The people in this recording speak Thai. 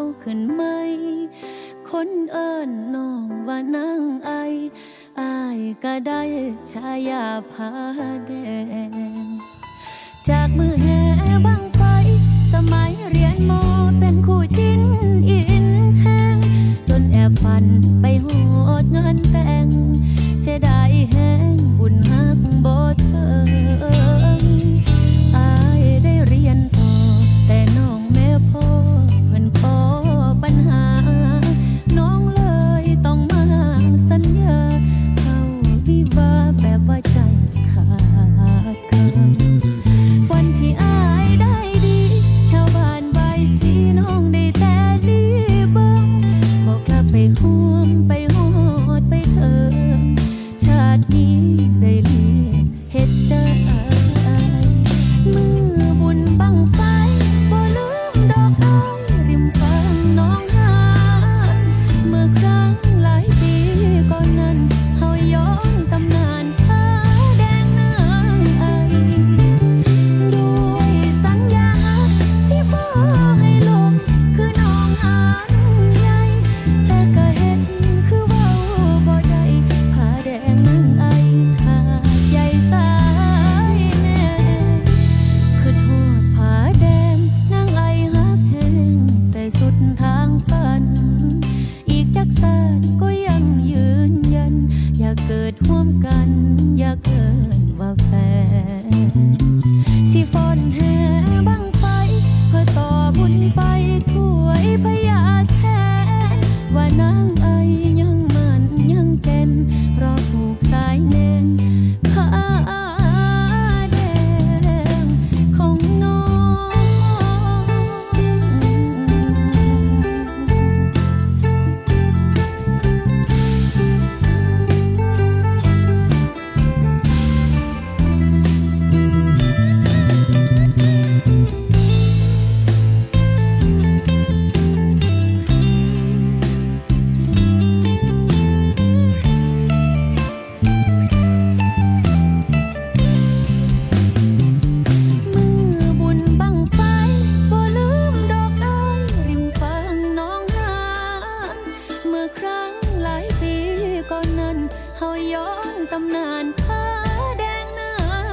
วขึ้นไหม คนเอิญน้องว่านั่งไออายก็ได้ชายาผาแดง จากมือแห่บังไฟ สมัยเรียนมอเป็นคู่จินอินแทงจนแอบฟันไปหอดงานแต่ง เสดายแห้งบุญหักบ่เธอ่วมกันอย่าเกินว่าแฟนสิฟอนแห่บังไฟเพื่อต่อบุญไปถวยพยาแทนว่านาง